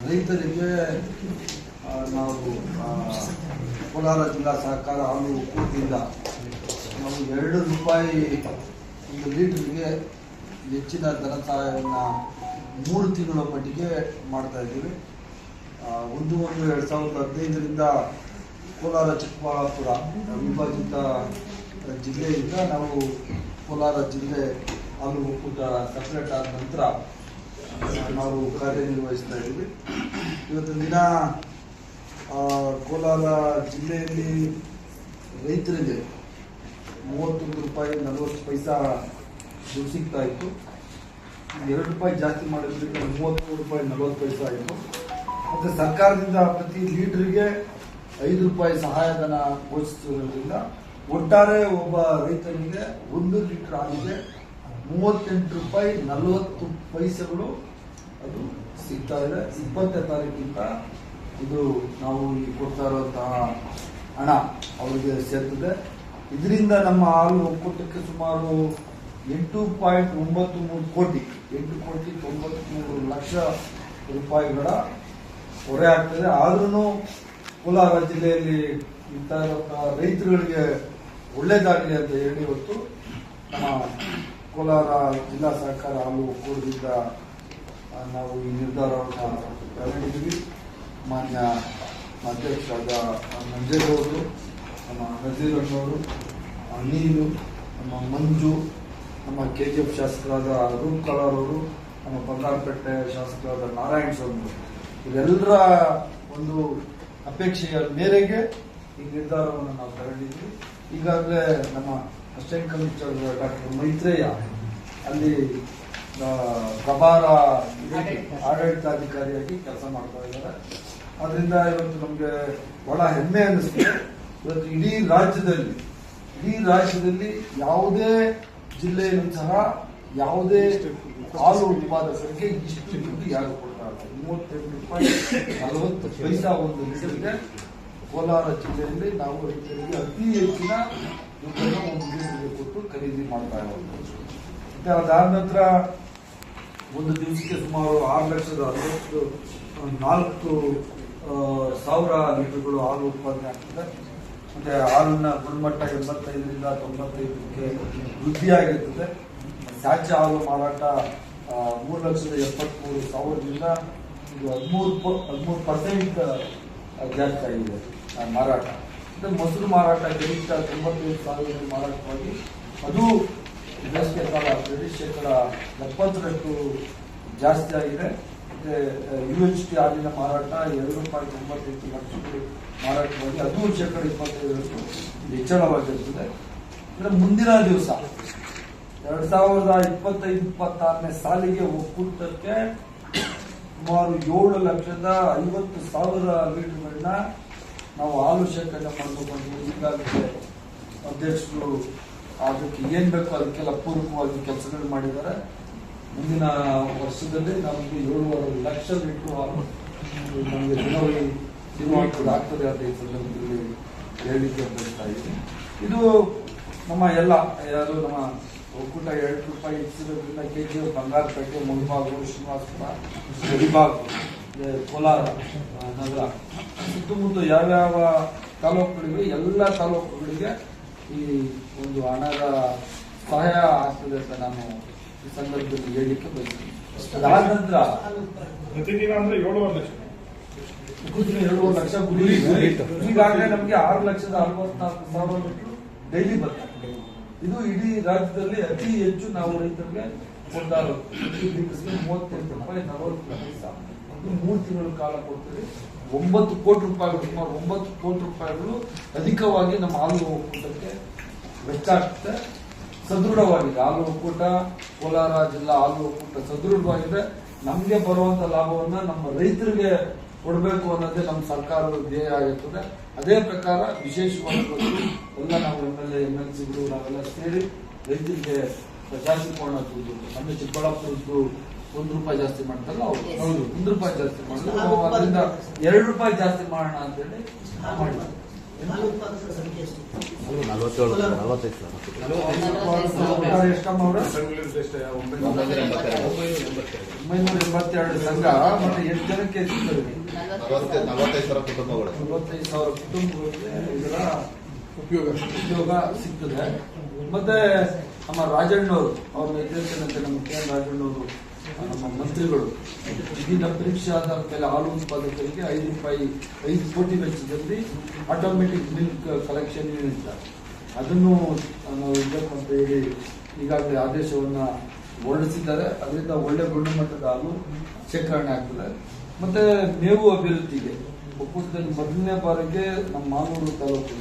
ರೈತರಿಗೆ ನಾವು ಕೋಲಾರ ಜಿಲ್ಲಾ ಸಹಕಾರ ಹಾಲು ಒಕ್ಕೂಟದಿಂದ ನಾವು ಎರಡು ರೂಪಾಯಿ ಒಂದು ಲೀಟ್ರಿಗೆ ಹೆಚ್ಚಿನ ಧನ ಸಹಾಯವನ್ನು ಮೂರು ತಿಂಗಳ ಮಟ್ಟಿಗೆ ಮಾಡ್ತಾ ಇದ್ದೀವಿ. ಒಂದು ಒಂದು ಎರಡು ಸಾವಿರದ ಹದಿನೈದರಿಂದ ಕೋಲಾರ ಚಿಕ್ಕಬಳ್ಳಾಪುರ ವಿಭಜಿತ ಜಿಲ್ಲೆಯಿಂದ ನಾವು ಕೋಲಾರ ಜಿಲ್ಲೆ ಹಾಲು ಒಕ್ಕೂಟ ಸಪ್ರೇಟ್ ಆದ ನಂತರ ನಾವು ಕಾರ್ಯನಿರ್ವಹಿಸ್ತಾ ಇದ್ದೀವಿ ಇವತ್ತಿನ ದಿನ ಕೋಲಾರ ಜಿಲ್ಲೆಯಲ್ಲಿ ರೈತರಿಗೆ ಮೂವತ್ತೊಂದು ರೂಪಾಯಿ, ನಲವತ್ತು ಪೈಸಾ ದುಡ್ಡು ಸಿಗ್ತಾ ಇತ್ತು. ಎರಡು ರೂಪಾಯಿ ಜಾಸ್ತಿ ಮಾಡಿದ್ರಿಂದ ಮೂವತ್ತು ರೂಪಾಯಿ, ನಲವತ್ತು ಪೈಸಾ ಆಯಿತು. ಮತ್ತು ಸರ್ಕಾರದಿಂದ ಪ್ರತಿ ಲೀಟ್ರಿಗೆ ಐದು ರೂಪಾಯಿ ಸಹಾಯಧನ ಘೋಷಿಸಿರೋದ್ರಿಂದ ಒಟ್ಟಾರೆ ಒಬ್ಬ ರೈತನಿಗೆ ಒಂದು ಲೀಟರ್ ಆಗಿದೆ ಮೂವತ್ತೆಂಟು ರೂಪಾಯಿ, ನಲವತ್ತು ಪೈಸೆಗಳು ಅದು ಸಿಗ್ತಾ ಇದೆ. ಇಪ್ಪತ್ತನೇ ತಾರೀಕಿಂತ ಇದು ನಾವು ಈ ಕೊಡ್ತಾ ಇರುವಂತಹ ಹಣ ಅವರಿಗೆ ಸೇರ್ತದೆ. ಇದರಿಂದ ನಮ್ಮ ಹಾಲು ಒಕ್ಕೂಟಕ್ಕೆ ಸುಮಾರು ಎಂಟು ಪಾಯಿಂಟ್ ಒಂಬತ್ತು ಮೂರು ಕೋಟಿ, ಎಂಟು ಕೋಟಿ ತೊಂಬತ್ಮೂರು ಲಕ್ಷ ರೂಪಾಯಿಗಳ ಹೊರೆ ಆಗ್ತದೆ. ಆದ್ರೂ ಕೋಲಾರ ಜಿಲ್ಲೆಯಲ್ಲಿ ಇಂಥ ರೈತರುಗಳಿಗೆ ಒಳ್ಳೇದಾಗಲಿ ಅಂತ ಹೇಳಿ ಇವತ್ತು ನಮ್ಮ ಕೋಲಾರ ಜಿಲ್ಲಾ ಸಹಕಾರ ಹಾಲು ಒಕ್ಕೂಟದಿಂದ ನಾವು ಈ ನಿರ್ಧಾರವನ್ನು ಕೈಗೊಂಡಿದ್ದೀವಿ ಮಾನ್ಯ ಅಧ್ಯಕ್ಷರಾದ ನಂಜೇಗೌಡರು ನಮ್ಮ ನಜೀರ್ ಅಣ್ಣವರು ನೀನು, ನಮ್ಮ ಮಂಜು, ನಮ್ಮ ಕೆ ಜಿ ಎಫ್ ಶಾಸಕರಾದ ಅರುಣ್ ಕಲಾರ್ ಅವರು, ನಮ್ಮ ಬಂಗಾರಪೇಟೆ ಶಾಸಕರಾದ ನಾರಾಯಣ ಸ್ವಾಮಿ ಇವರೆಲ್ಲರ ಒಂದು ಅಪೇಕ್ಷೆಯ ಮೇರೆಗೆ ಈ ನಿರ್ಧಾರವನ್ನು ನಾವು ತಗೊಂಡಿದ್ವಿ ಈಗಾಗಲೇ ನಮ್ಮ ಅಸ್ಟೆಂಟ್ ಕಮಿಷನರ್ ಡಾಕ್ಟರ್ ಮೈತ್ರೇಯ ಅಲ್ಲಿ ಪ್ರಭಾರ ಆಡಳಿತಾಧಿಕಾರಿಯಾಗಿ ಕೆಲಸ ಮಾಡ್ತಾ ಇದ್ದಾರೆ. ಅದರಿಂದ ಇವತ್ತು ನಮಗೆ ಬಹಳ ಹೆಮ್ಮೆ ಅನ್ನಿಸ್ತದೆ ಇವತ್ತು ಇಡೀ ರಾಜ್ಯದಲ್ಲಿ ಇಡೀ ರಾಜ್ಯದಲ್ಲಿ ಯಾವುದೇ ಜಿಲ್ಲೆಯಲ್ಲೂ ಸಹ ಯಾವುದೇ ಹಾಲು ಉತ್ಪಾದಕರಿಗೆ ಇಷ್ಟು ದುಡ್ಡು ಯಾರು ಇಲ್ಲ. ಮೂವತ್ತೆಂಟು ರೂಪಾಯಿ ನಲವತ್ತು ಪೈಸಾ ಒಂದು ಲೀಟರ್ಗೆ ಕೋಲಾರ ಜಿಲ್ಲೆಯಲ್ಲಿ ನಾವು ರೈತರಿಗೆ ಅತಿ ಹೆಚ್ಚಿನ ದುಡ್ಡನ್ನು ಒಂದು ಲೀಟರ್ಗೆ ಕೊಟ್ಟು ಖರೀದಿ ಮಾಡ್ತಾ ಇರೋದು. ಮತ್ತೆ ಅದಾದ ನಂತರ ಒಂದು ದಿವಸಕ್ಕೆ ಸುಮಾರು ಆರು ಲಕ್ಷದ ಅರವತ್ತು ನಾಲ್ಕು ಸಾವಿರ ಲೀಟರ್ಗಳು ಹಾಲು ಉತ್ಪಾದನೆ ಆಗ್ತದೆ. ಮತ್ತೆ ಹಾಲಿನ ಗುಣಮಟ್ಟ ಎಂಬತ್ತೈದರಿಂದ ತೊಂಬತ್ತೈದಕ್ಕೆ ವೃದ್ಧಿಯಾಗಿರ್ತದೆ. ಸ್ಯಾಚ ಹಾಲು ಮಾರಾಟ ಮೂರು ಲಕ್ಷದ ಎಪ್ಪತ್ಮೂರು ಸಾವಿರದಿಂದ ಇದು ಹದಿಮೂರು ಹದಿಮೂರು ಪರ್ಸೆಂಟ್ ಜಾಸ್ತಿ ಆಗಿದೆ ಮಾರಾಟ. ಮತ್ತೆ ಮೊಸರು ಮಾರಾಟ ಗರಿಷ್ಠ ತೊಂಬತ್ತೈದು ಸಾವಿರ ಮಾರಾಟವಾಗಿ ಅದು ಬೇಸಿಗೆ ಕಾಲ ಬ್ರಿಟಿಷ್ ಶೇಕಡ ಎಪ್ಪತ್ತರಷ್ಟು ಜಾಸ್ತಿ ಆಗಿದೆ. ಮತ್ತೆ ಯು ಎಚ್ ಟಿ ಹಾಲಿನ ಮಾರಾಟ ಎರಡು ಪಾಯಿಂಟ್ ಒಂಬತ್ತೆಂಟು ಲಕ್ಷ ಮಾರಾಟವಾಗಿ ಅದು ಶೇಕಡ ಇಪ್ಪತ್ತೈದರಷ್ಟು ಹೆಚ್ಚಳವಾಗಿರುತ್ತದೆ. ಅಂದ್ರೆ ಮುಂದಿನ ದಿವಸ, ಎರಡ್ ಸಾವಿರದ ಇಪ್ಪತ್ತೈದು ಇಪ್ಪತ್ತಾರನೇ ಸಾಲಿಗೆ ಒಕ್ಕೂಟಕ್ಕೆ ಸುಮಾರು ಏಳು ಲಕ್ಷದ ಐವತ್ತು ಸಾವಿರ ಲೀಟರ್ಗಳನ್ನ ನಾವು ಹಾಲು ಶೇಖರಣೆ ಮಾಡಬೇಕು ಅಂತ ಈಗಾಗಲೇ ಅಧ್ಯಕ್ಷರು ಅದಕ್ಕೆ ಏನ್ ಬೇಕೋ ಅದಕ್ಕೆಲ್ಲ ಪೂರಕವಾಗಿ ಕೆಲಸಗಳು ಮಾಡಿದ್ದಾರೆ. ಮುಂದಿನ ವರ್ಷದಲ್ಲಿ ನಮಗೆ ಏಳುವರೆ ಲಕ್ಷ ಲೀಟರ್ ನಮಗೆ ದಿನವಾಗ್ತದೆ ಆಗ್ತದೆ ಅಂತ ಈ ಸಂದರ್ಭದಲ್ಲಿ ಹೇಳಿಕೆ ಬರ್ತಾ ಇದೆ ಇದು ನಮ್ಮ ಎಲ್ಲ, ಯಾರು ನಮ್ಮ ಒಕ್ಕೂಟ ಎರಡು ರೂಪಾಯಿ ಹೆಚ್ಚಿರೋದ್ರಿಂದ ಕೆ ಜಿ ಬಂಗಾರಪೇಟೆ ಮುಳಬಾಗು, ಶ್ರೀನಿವಾಸಪುರ, ಗಡಿಬಾಗು ಕೋಲಾರ ನಗರ. ಸುತ್ತಮುತ್ತ ಯಾವ್ಯಾವ ತಾಲೂಕುಗಳಿವೆ, ಎಲ್ಲ ತಾಲೂಕುಗಳಿಗೆ ಈ ಒಂದು ಹಣದ ಸಹಾಯ ಆಗ್ತದೆ ಅಂತ ನಾನು ಈ ಸಂದರ್ಭದಲ್ಲಿ ಹೇಳಲಿಕ್ಕೆ ಬಯಸ್ತೀನಿ ಅದಾದ ನಂತರ ಪ್ರತಿದಿನ ಅಂದ್ರೆ ಏಳುವರೆ ಲಕ್ಷ. ಏಳುವರೆ ಲಕ್ಷ ಗುರಿ ಈಗಾಗಲೇ ನಮಗೆ ಆರು ಲಕ್ಷದ ಅರವತ್ನಾಲ್ಕು ಸಾವಿರ ಲೀಟರ್ ಡೈಲಿ ಬರ್ತದೆ. ಇದು ಇಡೀ ರಾಜ್ಯದಲ್ಲಿ ಅತಿ ಹೆಚ್ಚು ನಾವು ರೈತರಿಗೆ ಲೀಟರ್ಗೆ ಮೂವತ್ತೆಂಟು ರೂಪಾಯಿ, ನಲವತ್ತು ಪೈಸ ಇದು ಮೂರು ತಿಂಗಳ ಕಾಲ ಕೊಡ್ತೀವಿ ಒಂಬತ್ತು ಕೋಟಿ ರೂಪಾಯಿಗಳು, ಸುಮಾರು ಒಂಬತ್ತು ಕೋಟಿ ರೂಪಾಯಿಗಳು ಅಧಿಕವಾಗಿ ನಮ್ಮ ಹಾಲು ಒಕ್ಕೂಟಕ್ಕೆ ವೆಚ್ಚ ಆಗ್ತದೆ. ಸದೃಢವಾಗಿದೆ. ಹಾಲು ಒಕ್ಕೂಟ, ಕೋಲಾರ ಜಿಲ್ಲಾ ಹಾಲು ಒಕ್ಕೂಟ ಸದೃಢವಾಗಿದೆ. ನಮಗೆ ಬರುವಂತ ಲಾಭವನ್ನ ನಮ್ಮ ರೈತರಿಗೆ ಕೊಡಬೇಕು ಅನ್ನೋದೇ ನಮ್ಮ ಸರ್ಕಾರದ ಧ್ಯೇಯ ಆಗಿರ್ತದೆ. ಅದೇ ಪ್ರಕಾರ ವಿಶೇಷವಾಗಿ ಎಲ್ಲ ನಾವು M L A, M L ಸಿಗಳು ನಾವೆಲ್ಲ ಸೇರಿ ರೈತರಿಗೆ ಜಾಸ್ತಿ ದುಡ್ಡು ನಮ್ಮ ಚಿಕ್ಕಬಳ್ಳಾಪುರದ್ದು ಒಂದು ರೂಪಾಯಿ ಜಾಸ್ತಿ ಮಾಡ್ತಾರಲ್ಲ ಅವರು. ಹೌದು ಒಂದು ರೂಪಾಯಿ ಜಾಸ್ತಿ ಮಾಡಿದ್ರು ನಾವು ಅದರಿಂದ ಎರಡು ರೂಪಾಯಿ ಜಾಸ್ತಿ ಮಾಡೋಣ ಮಾಡಿದ್ವಿ ಒಟ್ಟಾರೆ ಎಷ್ಟಮ್ಮ ಅವ್ರೆ ಒಂಬೈನೂರ ಎಂಬತ್ತೆರಡು. ಸಂಘ. ಮತ್ತೆ ಎಷ್ಟು ಜನಕ್ಕೆ ನಲವತ್ತೈದು ಸಾವಿರ ಕುಟುಂಬಗಳಿಗೆ ಇದರ ಉಪಯೋಗ ಉದ್ಯೋಗ ಸಿಗ್ತದೆ. ಮತ್ತೆ ನಮ್ಮ ರಾಜಣ್ಣವರು ಅವ್ರ ನೇತೃತ್ವದಂತೆ ನಮ್ಮ ಕೆ ಎನ್ ರಾಜಣ್ಣವರು ನಮ್ಮ ಮಂತ್ರಿಗಳು, ವಿವಿಧ ಪರೀಕ್ಷೆ ಆಧಾರದ ಮೇಲೆ ಹಾಲು ಉತ್ಪಾದಕರಿಗೆ ಐದು ರೂಪಾಯಿ, ಐದು ಕೋಟಿ ವೆಚ್ಚದಲ್ಲಿ ಆಟೋಮೆಟಿಕ್ ಮಿಲ್ಕ್ ಕಲೆಕ್ಷನ್ ಯೂನಿಟ್ ಅದನ್ನು ನಾವು ಇಡಬೇಕು ಅಂತ ಹೇಳಿ ಈಗಾಗಲೇ ಆದೇಶವನ್ನು ಹೊರಡಿಸಿದ್ದಾರೆ. ಅದರಿಂದ ಒಳ್ಳೆ ಗುಣಮಟ್ಟದ ಹಾಲು ಶೇಖರಣೆ ಆಗ್ತದೆ. ಮತ್ತೆ ಮೇವು ಅಭಿವೃದ್ಧಿಗೆ, ಒಕ್ಕೂಟದಲ್ಲಿ ಮೊದಲನೇ ಬಾರಿಗೆ ನಮ್ಮ ಮಾನೂರು ತಾಲೂಕು